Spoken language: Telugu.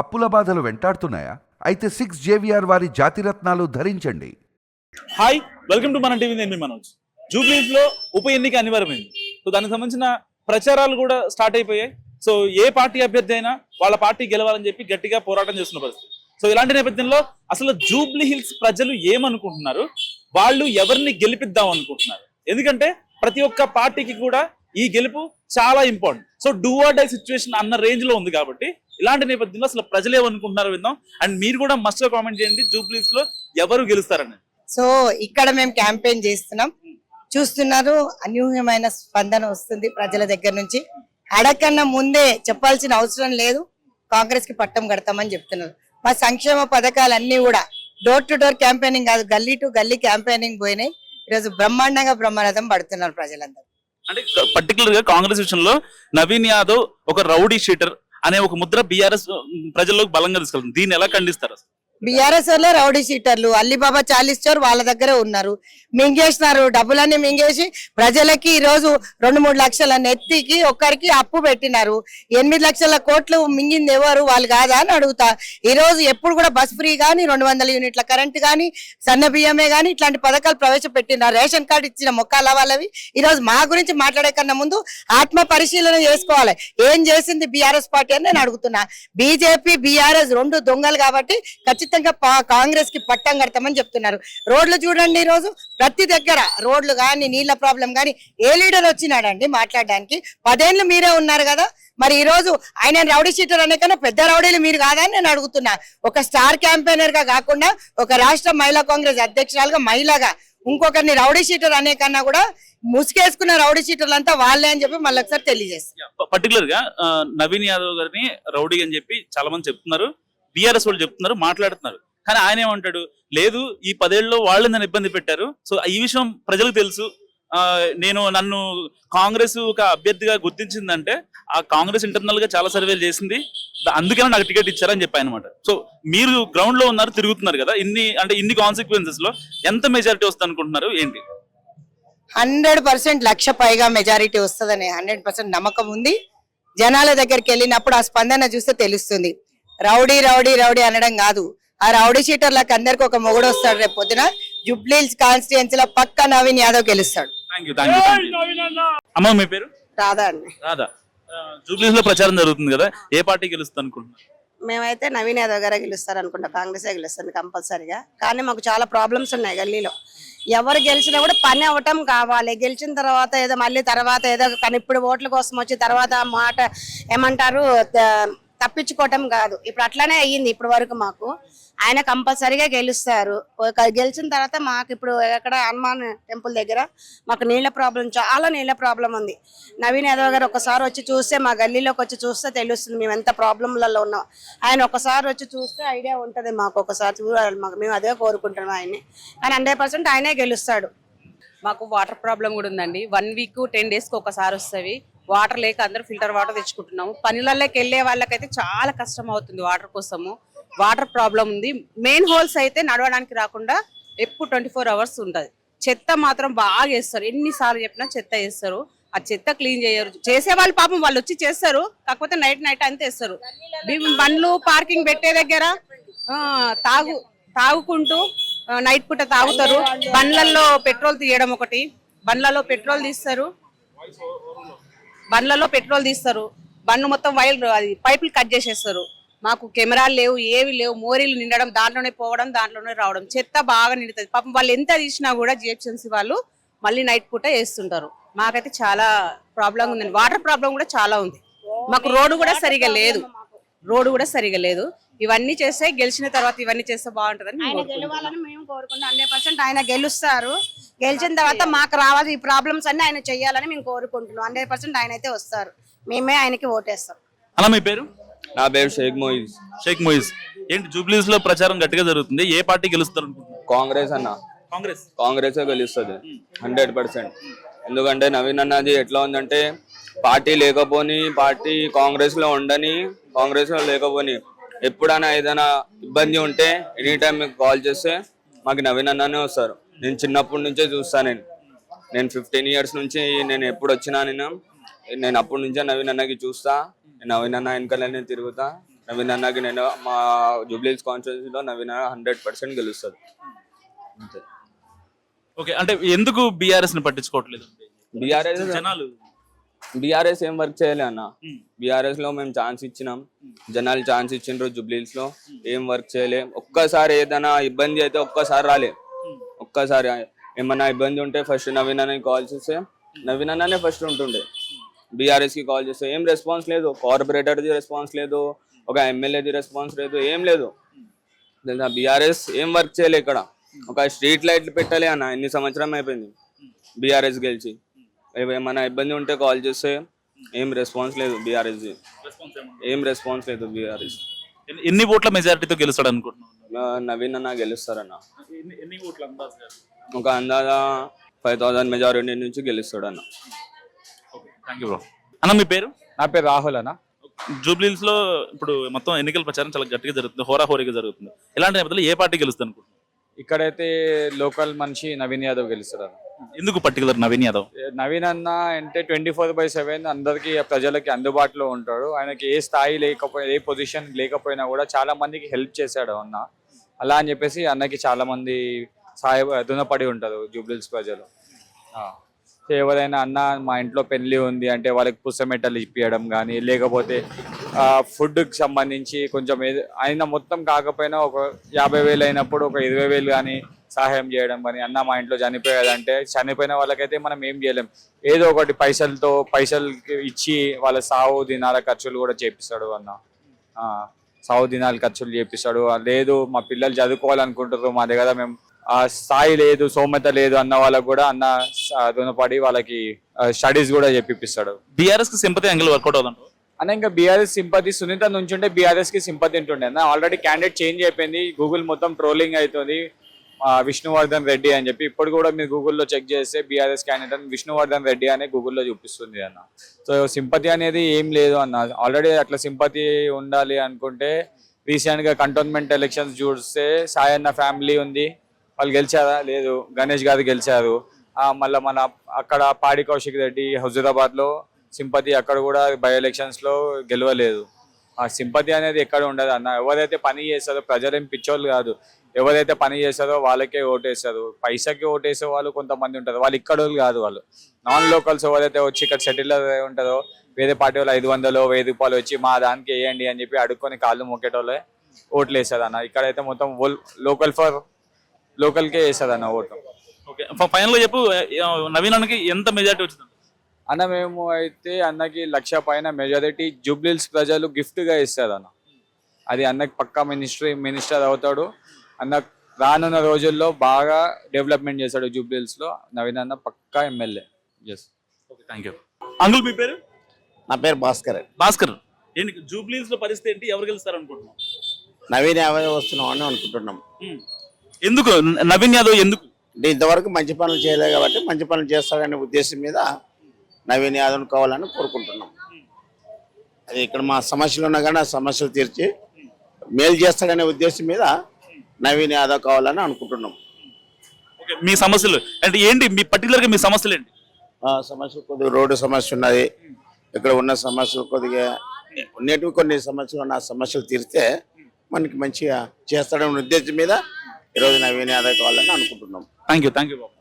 అప్పుల బాధలు వెంటాడుతున్నాయా? అయితే సిక్స్ జేవిఆర్ వారి జాతిరత్నాలు ధరించండి. హాయ్ వెల్కమ్ టు మన టీవీ నేను మీ మనోజ్. జూబ్లీస్లో ఉప ఎన్నిక అనివార్యమైంది. సో దానికి సంబంధించిన ప్రచారాలు కూడా స్టార్ట్ అయిపోయాయి. సో ఏ పార్టీ అభ్యర్థి అయినా వాళ్ళ పార్టీ గెలవాలని చెప్పి గట్టిగా పోరాటం చేస్తున్న పరిస్థితి. సో ఇలాంటి నేపథ్యంలో అసలు జూబ్లీ హిల్స్ ప్రజలు ఏమనుకుంటున్నారు? వాళ్ళు ఎవరిని గెలిపిద్దాం అనుకుంటున్నారు? ఎందుకంటే ప్రతి ఒక్క పార్టీకి కూడా ఈ గెలుపు చాలా important so do or die situation అన్న రేంజ్లో ఉంది కాబట్టి ఇలాంటి నేపథ్యంలో అసలు ప్రజలు ఏమనుకుంటున్నారో విందాం. అండ్ మీరు కూడా మస్ట్ కామెంట్ చేయండి. జూబ్లీస్లో ఎవరు గెలుస్తారని. సో ఇక్కడ మేము క్యాంపెయిన్ చేస్తున్నాం. చూస్తున్నారు అనూహ్యమైన స్పందన వస్తుంది ప్రజల దగ్గర నుంచి. అడగకన్నా ముందే చెప్పాల్సిన అవసరం లేదు. కాంగ్రెస్కి పట్టం కడతామని చెప్తున్నారు. మా సంక్షేమ పథకాలన్నీ కూడా డోర్ టు డోర్ క్యాంపెయినింగ్ కాదు గల్లీ టు గల్లీ క్యాంపెయినింగ్ పోయినాయి. ఈరోజు బ్రహ్మాండంగా బ్రహ్మరథం పడుతున్నారు ప్రజలందరూ. అంటే పర్టికులర్గా కాంగ్రెస్ విషయంలో నవీన్ యాదవ్ ఒక రౌడీ షీటర్. అనే ఒక ముద్ర బీఆర్ఎస్ ప్రజల్లోకి బలంగా తీసుకెళ్తుంది. దీన్ని ఎలా ఖండిస్తారు అసలు? బీఆర్ఎస్ వాళ్ళే రౌడీ షీటర్లు. అల్లిబాబా చాలిస్టర్ వాళ్ళ దగ్గరే ఉన్నారు. మింగేసినారు. డబ్బులన్నీ మింగేసి ప్రజలకి ఈ రోజు రెండు మూడు లక్షల నెత్తికి ఒక్కరికి అప్పు పెట్టినారు. ఎనిమిది లక్షల కోట్లు మింగింది ఎవరు? వాళ్ళు కాదా అని అడుగుతా. ఈ రోజు ఎప్పుడు కూడా బస్ ఫ్రీ కానీ రెండు వందల యూనిట్ల కరెంట్ కానీ సన్న బియ్యమే కానీ ఇట్లాంటి పథకాలు ప్రవేశపెట్టినారు. రేషన్ కార్డు ఇచ్చిన మొక్కల వాళ్ళవి ఈ రోజు మా గురించి మాట్లాడే కన్నా ముందు ఆత్మ పరిశీలన చేసుకోవాలి. ఏం చేసింది బీఆర్ఎస్ పార్టీ అని నేను అడుగుతున్నా. బీజేపీ బీఆర్ఎస్ రెండు దొంగలు కాబట్టి ఖచ్చితంగా ఖచ్చితంగా కాంగ్రెస్కి పట్టం కడతామని చెప్తున్నారు. రోడ్లు చూడండి ఈ రోజు ప్రతి దగ్గర రోడ్లు కానీ నీళ్ళ ప్రాబ్లం కానీ ఏ లీడర్ వచ్చినాడండి మాట్లాడడానికి? పదేళ్ళు మీరే ఉన్నారు కదా. మరి ఈ రోజు ఆయన రౌడీ షీటర్ అనే కన్నా పెద్ద రౌడీలు మీరు కాదని నేను అడుగుతున్నా. ఒక స్టార్ క్యాంపెయినర్గా కాకుండా ఒక రాష్ట్ర మహిళా కాంగ్రెస్ అధ్యక్షురాలుగా మహిళగా ఇంకొకరిని రౌడీ షీటర్ అనే కన్నా కూడా ముసుకేసుకున్న రౌడీ షీటర్లు అంతా వాళ్ళే అని చెప్పి మళ్ళీ ఒకసారి తెలియజేస్తారు పర్టికులర్గా నవీన్ యాదవ్ గారిని రౌడీ అని చెప్పి చాలా మంది చెప్తున్నారు. బీఆర్ఎస్ వాళ్ళు చెప్తున్నారు మాట్లాడుతున్నారు. కానీ ఆయన ఏమంటాడు లేదు ఈ పదేళ్ళలో వాళ్ళు నన్ను ఇబ్బంది పెట్టారు. సో ఈ విషయం ప్రజలకు తెలుసు. ఆ, నేను నన్ను కాంగ్రెస్ ఒక అభ్యర్థిగా గుర్తించిందంటే ఆ కాంగ్రెస్ ఇంటర్నల్గా చాలా సర్వేలు చేసింది. అందుకనే నాకు టికెట్ ఇచ్చారని చెప్పి అనమాట సో మీరు గ్రౌండ్లో ఉన్నారు తిరుగుతున్నారు కదా ఇన్ని అంటే ఇన్ని కాన్సిక్వెన్సెస్లో ఎంత మెజారిటీ వస్తుంది అనుకుంటున్నారు ఏంటి? హండ్రెడ్ పర్సెంట్ లక్ష పైగా మెజారిటీ వస్తుందని హండ్రెడ్ పర్సెంట్ నమ్మకం ఉంది. జనాల దగ్గరికి వెళ్ళినప్పుడు ఆ స్పందన చూస్తే తెలుస్తుంది. రౌడీ రౌడీ రౌడీ అనడం కాదు. ఆ రౌడీ షీటర్లకు అందరికి ఒక మొగుడు వస్తాడు రేపు పొద్దున. జుబ్లీల్స్ కాన్స్టిట్యున్సీలో పక్క నవీన్ యాదవ్ గెలుస్తాడు. అమ్మ మీ పేరు? రాదా అండి. రాదా జూబ్లీస్లో ప్రచారం జరుగుతుంది కదా ఏ పార్టీ గెలుస్తుంది అనుకుంటున్నారు? మేమైతే నవీన్ యాదవ్ గారే గెలుస్తారు అనుకుంటా. కాంగ్రెసే గెలుస్తుంది కంపల్సరిగా. కానీ మాకు చాలా ప్రాబ్లమ్స్ ఉన్నాయి గల్లీలో. ఎవరు గెలిచినా కూడా పని అవ్వటం కావాలి. గెలిచిన తర్వాత ఏదో మళ్ళీ తర్వాత ఏదో కానీ ఇప్పుడు ఓట్ల కోసం వచ్చి తర్వాత మాట ఏమంటారు? తప్పించుకోవటం కాదు. ఇప్పుడు అట్లానే అయ్యింది ఇప్పటి వరకు మాకు. ఆయన కంపల్సరిగా గెలుస్తారు. ఒక గెలిచిన తర్వాత మాకు ఇప్పుడు ఎక్కడ హనుమాన్ టెంపుల్ దగ్గర మాకు నీళ్ళ ప్రాబ్లం చాలా నీళ్ళ ప్రాబ్లం ఉంది. నవీన్ యాదవ్ గారు ఒకసారి వచ్చి చూస్తే మా గల్లీలోకి వచ్చి చూస్తే తెలుస్తుంది మేము ఎంత ప్రాబ్లంలలో ఉన్నాం. ఆయన ఒకసారి వచ్చి చూస్తే ఐడియా ఉంటుంది మాకు. ఒకసారి చూడాలి మాకు. మేము అదే కోరుకుంటున్నాం ఆయన్ని. కానీ హండ్రెడ్ పర్సెంట్ ఆయనే గెలుస్తాడు. మాకు వాటర్ ప్రాబ్లం కూడా ఉందండి. వన్ వీక్ టెన్ డేస్కి ఒకసారి వస్తుంది. వాటర్ లేక అందరూ ఫిల్టర్ వాటర్ తెచ్చుకుంటున్నాము. పనులలోకి వెళ్ళే వాళ్ళకైతే చాలా కష్టం అవుతుంది వాటర్ కోసము. వాటర్ ప్రాబ్లం ఉంది. మెయిన్ హోల్స్ అయితే నడవడానికి రాకుండా ఎప్పుడు ట్వంటీ ఫోర్ అవర్స్ ఉంటుంది. చెత్త మాత్రం బాగా వేస్తారు. ఎన్నిసార్లు చెప్పినా చెత్త వేస్తారు. ఆ చెత్త క్లీన్ చేయరు. చేసే వాళ్ళు పాపం వాళ్ళు వచ్చి చేస్తారు. కాకపోతే నైట్ నైట్ అంతే వేస్తారు. బండ్లు పార్కింగ్ పెట్టే దగ్గర ఆ, తాగు తాగుకుంటూ నైట్ పూట తాగుతారు. బండ్లలో పెట్రోల్ తీయడం ఒకటి. బండ్లలో పెట్రోల్ తీస్తారు. బండ్లలో పెట్రోల్ తీస్తారు. బండ్లు మొత్తం వైర్ అది పైపులు కట్ చేసేస్తారు. మాకు కెమెరాలు లేవు ఏవి లేవు. మోరీలు నిండడం దాంట్లోనే పోవడం దాంట్లోనే రావడం. చెత్త బాగా నిండుతుంది. పాపం వాళ్ళు ఎంత తీసినా కూడా జిహెచ్ఎంసీ వాళ్ళు మళ్ళీ నైట్ పూట వేస్తుంటారు. మాకైతే చాలా ప్రాబ్లం ఉందండి. వాటర్ ప్రాబ్లం కూడా చాలా ఉంది. మాకు రోడ్డు కూడా సరిగా లేదు. రోడ్డు కూడా సరిగా లేదు. ఇవన్నీ చేస్తే గెలిచిన తర్వాత ఇవన్నీ చేస్తే బాగుంటుందని ఆయన. గెలవాలని మేము కోరుకుంటాం హండ్రెడ్ పర్సెంట్ ఆయన గెలుస్తారు. గెలిచిన తర్వాత మాకు రావాలి. ఈ ప్రాబ్లమ్స్ అన్ని ఆయన చెయ్యాలని మేము కోరుకుంటున్నాం. హండ్రెడ్ పర్సెంట్ ఆయన అయితే వస్తారు. మేమే ఆయనకి ఓటేస్తాం. అలా మీ పేరు? నా పేరు షేక్ మొయిజ్. షేక్ మొయిజ్. ఏంటి జూబ్లీస్లో ప్రచారం గట్టిగా జరుగుతుంది. ఏ పార్టీ గెలుస్తారు అనుకుంటున్నారు? కాంగ్రెస్ అన్న. కాంగ్రెస్. కాంగ్రెస్ గెలుస్తుంది. Hundred percent. ఎందుకంటే నవీన్ అన్నది ఎట్లా ఉందంటే పార్టీ లేకపోని పార్టీ కాంగ్రెస్లో ఉండని కాంగ్రెస్లో లేకపోని ఎప్పుడైనా ఏదైనా ఇబ్బంది ఉంటే ఎనీ టైం మీకు కాల్ చేస్తే మాకు నవీన్ అన్ననే వస్తారు. నేను చిన్నప్పటి నుంచే చూస్తాను నేను. నేను ఫిఫ్టీన్ ఇయర్స్ నుంచి నేను ఎప్పుడు వచ్చినా నేను నేను అప్పటి నుంచే నవీన్ అన్నకి చూస్తా. నేను నవీన్ అన్న వెనకాలనే తిరుగుతా. నవీన్ అన్నకి నేను మా జూబ్లీస్ కాన్స్టిట్యూన్సీలో నవీన్ అన్న హండ్రెడ్ పర్సెంట్ గెలుస్తుంది అంతే. ఓకే అంటే ఎందుకు బీఆర్ఎస్ని పట్టించుకోవట్లేదు? బీఆర్ఎస్ జనాలు బీఆర్ఎస్ ఏం వర్క్ చేయలే అన్న. బీఆర్ఎస్లో మేము ఛాన్స్ ఇచ్చినాం. జనాలు ఛాన్స్ ఇచ్చిండ్రు జూబ్లీస్లో. ఏం వర్క్ చేయలే. ఒక్కసారి ఏదైనా ఇబ్బంది అయితే ఒక్కసారి రాలే. ఒక్కసారి ఏమన్నా ఇబ్బంది ఉంటే ఫస్ట్ నవీన్ అన్నకి కాల్ చేస్తే. నవీన్ అన్ననే ఫస్ట్ ఉంటుండే. బీఆర్ఎస్కి కాల్ చేస్తే ఏం రెస్పాన్స్ లేదు. కార్పొరేటర్ ది రెస్పాన్స్ లేదు. ఒక ఎమ్మెల్యేది రెస్పాన్స్ లేదు. ఏం లేదు. బీఆర్ఎస్ ఏం వర్క్ చేయలే ఇక్కడ. ఒక స్ట్రీట్ లైట్లు పెట్టలే అన్న. ఎన్ని సంవత్సరం అయిపోయింది? బీఆర్ఎస్ గెలిచి. ఏమైనా ఇబ్బంది ఉంటే కాల్ చేస్తే ఏం రెస్పాన్స్ లేదు బీఆర్ఎస్ ఏం రెస్పాన్స్ లేదు బీఆర్ఎస్ ఎన్ని- ఓట్ల మెజారిటీతో గెలుస్తాడు అనుకుంటున్నాను నవీన్ అన్న గెలుస్తారన్న? ఒక అందాజ ఫైవ్ థౌసండ్ మెజారిటీ నుంచి గెలుస్తాడు అన్న ఓకే థ్యాంక్ యూ బ్రో అన్న మీ పేరు? నా పేరు రాహుల్ అన్న. జూబ్లీస్లో ఇప్పుడు మొత్తం ఎన్నికల ప్రచారం చాలా గట్టిగా జరుగుతుంది హోరాహోరీగా జరుగుతుంది. ఇలాంటి నేపథ్యంలో ఏ పార్టీ గెలుస్తుంది అనుకుంటున్నాను ఇక్కడైతే లోకల్ మనిషి నవీన్ యాదవ్ గెలుస్తాడు అన్న ఎందుకు పర్టికులర్ నవీన్ యాదవ్? నవీన్ అన్న అంటే ట్వంటీ ఫోర్ బై సెవెన్ అందరికి ప్రజలకి అందుబాటులో ఉంటాడు. ఆయనకి ఏ స్థాయి లేకపోయినా ఏ పొజిషన్ లేకపోయినా కూడా చాలా మందికి హెల్ప్ చేశాడు అన్న. అలా అని చెప్పేసి అన్నకి చాలా మంది సహాయ దునపడి ఉంటారు జూబ్లీస్ ప్రజలు. ఎవరైనా అన్న మా ఇంట్లో పెళ్ళి ఉంది అంటే వాళ్ళకి పుసమెట్టలు ఇప్పించడం కానీ లేకపోతే ఫుడ్కి సంబంధించి కొంచెం ఆయన అయినా మొత్తం కాకపోయినా ఒక యాభై వేలు అయినప్పుడు ఒక ఇరవై వేలు కానీ సహాయం చేయడం కానీ అన్న మా ఇంట్లో చనిపోయాడంటే చనిపోయిన వాళ్ళకైతే మనం ఏం చేయలేం. ఏదో ఒకటి పైసలతో పైసలు ఇచ్చి వాళ్ళ సావు దినాల ఖర్చులు కూడా చేపిస్తాడు అన్న. సావు దినాలు ఖర్చులు చేపిస్తాడు. లేదు మా పిల్లలు చదువుకోవాలనుకుంటారు మా దగ్గర మేము ఆ స్థాయి లేదు సౌమ్యత లేదు అన్న వాళ్ళకు కూడా అన్న రుణపడి వాళ్ళకి స్టడీస్ కూడా చెప్పిస్తాడు. బీఆర్ఎస్కి సింపతి యాంగిల్ వర్కౌట్ అవుతుంది? అన్న ఇంకా బీఆర్ఎస్ సింపతి సునీత నుంచి ఉంటే బీఆర్ఎస్కి సింపతి ఉంటుండే అన్న ఆల్రెడీ క్యాండిడేట్ చేంజ్ అయిపోయింది. గూగుల్ మొత్తం ట్రోలింగ్ అవుతుంది. విష్ణువర్ధన్ రెడ్డి అని చెప్పి ఇప్పుడు కూడా మీరు గూగుల్లో చెక్ చేస్తే బీఆర్ఎస్ క్యాండిడేట్ విష్ణువర్ధన్ రెడ్డి అనే గూగుల్లో చూపిస్తుంది అన్న. సో సింపతి అనేది ఏం లేదు అన్న. ఆల్రెడీ అట్లా సింపతి ఉండాలి అనుకుంటే రీసెంట్గా కంటోన్మెంట్ ఎలక్షన్స్ చూస్తే సాయన్న ఫ్యామిలీ ఉంది. వాళ్ళు గెలిచారా? లేదు. గణేష్ గారు గెలిచారు. మళ్ళీ మన అక్కడ పాడి కౌశిక్ రెడ్డి హుజూరాబాద్లో సింపతి అక్కడ కూడా బై ఎలక్షన్స్లో గెలవలేదు. ఆ సింపతి అనేది ఎక్కడ ఉండదు అన్న. ఎవరైతే పని చేస్తారో ప్రజలేం పిచ్చోళ్ళు కాదు. ఎవరైతే పని చేస్తారో వాళ్ళకే ఓటేస్తారు. పైసకి ఓటేసే వాళ్ళు కొంతమంది ఉంటారు. వాళ్ళు ఇక్కడ వాళ్ళు కాదు వాళ్ళు. నాన్ లోకల్స్ ఎవరైతే వచ్చి ఇక్కడ సెటిల్ ఉంటారో వేరే పార్టీ వాళ్ళు ఐదు వందలు వెయ్యి రూపాయలు వచ్చి మా దానికి వేయండి అని చెప్పి అడుక్కొని కాళ్ళు మొక్కేటోళ్ళే ఓట్లు వేస్తారు అన్న. ఇక్కడైతే మొత్తం లోకల్ ఫర్ లోకల్కే వేస్తుంది అన్న ఓటు. ఓకే. ఫైనల్గా చెప్పు నవీనానికి ఎంత మెజార్టీ వచ్చింది? అన్న మేము అయితే అన్నకి లక్ష పైన మెజారిటీ జూబ్లీల్స్ ప్రజలు gift గా ఇస్తారు అన్న. అది అన్నకి పక్కా మినిస్ట్రీ మినిస్టర్ అవుతాడు. అన్న రానున్న రోజుల్లో బాగా డెవలప్మెంట్ చేస్తాడు జూబ్లీల్స్లో. నవీన్ అన్న పక్కా MLA yes okay thank you uncle మీ పేరు? నా పేరు భాస్కర్ భాస్కర్. ఏంటి జూబ్లీస్లో పరిస్థితి ఏంటి? ఎవరు గెలుస్తారు అనుకుంటున్నాం నవీన్ యాదవ్ వస్తున్నాం అని అనుకుంటున్నాం. ఎందుకు? నవీన్ యాదవ్ ఎందుకు? అంటే ఇంతవరకు మంచి పనులు చేయలేదు కాబట్టి మంచి పనులు చేస్తాడనే ఉద్దేశం మీద నవీన్ యాదవ్ కావాలని కోరుకుంటున్నాం. అది ఇక్కడ మా సమస్యలు ఉన్నా కానీ ఆ సమస్యలు తీర్చి మేలు చేస్తాడనే ఉద్దేశం మీద నవీన్ యాదవ్ కావాలని అనుకుంటున్నాం. మీ సమస్యలు అంటే ఏంటి మీ పర్టికులర్గా మీ సమస్యలు ఏంటి? సమస్యలు కొద్దిగా రోడ్డు సమస్య ఉన్నది ఇక్కడ ఉన్న సమస్యలు కొద్దిగా ఉన్నటివి కొన్ని సమస్యలు ఉన్న ఆ సమస్యలు తీరితే మనకి మంచిగా చేస్తాడనే ఉద్దేశం మీద ఈరోజు నవీన్ యాదవ్ కావాలని అనుకుంటున్నాం. Thank you thank you